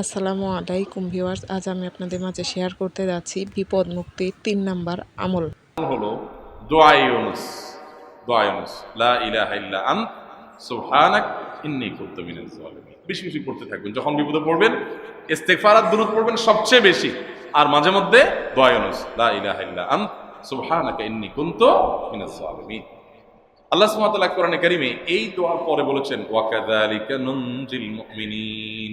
আসসালামু আলাইকুম ভিউয়ার্স, আজ আমি আপনাদের মাঝে শেয়ার করতে যাচ্ছি বিপদ মুক্তির তিন নাম্বার আমল। হলো দোয়া ইউনুস দোয়া ইউনুস, লা ইলাহা ইল্লা আন্ত, সুবহানাক ইন্নী কুনতু মিনাজ জালিমিন বেশি বেশি পড়তে থাকবেন যখন বিপদে পড়বেন ইস্তেগফার আর দুরূদ পড়বেন সবচেয়ে বেশি। আর মাঝে মধ্যে দোয়া ইউনুস, লা ইলাহা ইল্লা আন্ত, সুবহানাক ইন্নী কুনতু মিনাজ জালিমিন আল্লাহ সুবহানাহু ওয়া তাআলা কোরআনে কারিমে এই দোয়ার পরে বলেছেন, ওয়া কাযালিকা নুনজিল মুমিনিন।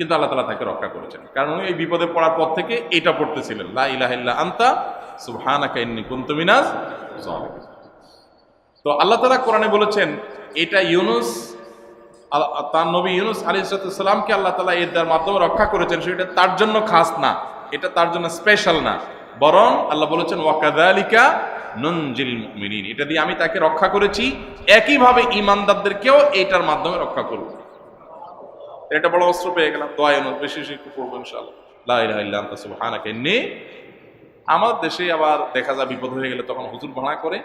কিন্তু আল্লাহ তালা তাকে রক্ষা করেছেন। কারণ উনি এই বিপদে পড়ার পর থেকে এটা পড়তেছিলেন, লা ইলাহা ইল্লা আন্তা, সুবহানাকা ইন্নী কুনতু তো আল্লাহ তালা কোরআনে বলেছেন, এটা ইউনুস তার নবী ইউনুস আলী সালামকে আল্লাহ তালা এর মাধ্যমে রক্ষা করেছেন, সেটা তার জন্য খাস না, এটা তার জন্য স্পেশাল না। বরং আল্লাহ বলেছেন ওয়াকাদালিকা ননজিল মুমিনিন। এটা দিয়ে আমি তাকে রক্ষা করেছি, একইভাবে ইমানদারদেরকেও এটার মাধ্যমে রক্ষা করব। এটা বড় অস্ত্র পেয়ে গেলাম দোয়া ইউনুস বেশি বেশি একটু পড়ব ইনশাআল্লাহ ইন্নী আমার দেশে আবার দেখা যায় বিপদ হয়ে গেলে তখন হুজুর ভাড়া করে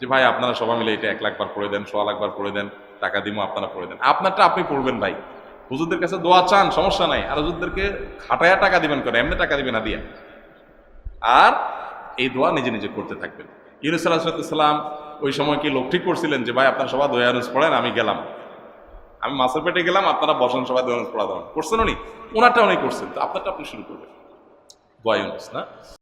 যে ভাই আপনারা সবাই মিলে এটা এক লাখ বার পড়ে দেন সোয়া লাখ বার পড়ে দেন, টাকা দিমো আপনারা পড়ে দেন। আপনারটা আপনি পড়বেন ভাই। হুজুরদের কাছে দোয়া চান, সমস্যা নাই। আর হুজুরদেরকে খাটায়া টাকা দিবেন করে এমনি টাকা দিবেন না, দিয়া। আর এই দোয়া নিজে নিজে করতে থাকবেন। ইউনুস সাল্লাহাম ওই সময় কি লোক ঠিক করছিলেন? যে ভাই, আপনারা সবাই দয়ানুস পড়েন, আমি গেলাম। আমি মাছের পেটে গেলাম, আপনারা বসেন, সবাই দয়ানুস পড়া দেন করছেন উনি? ওনারটা উনি করছেন। তো আপনারটা আপনি শুরু করবেন। দোয়া না?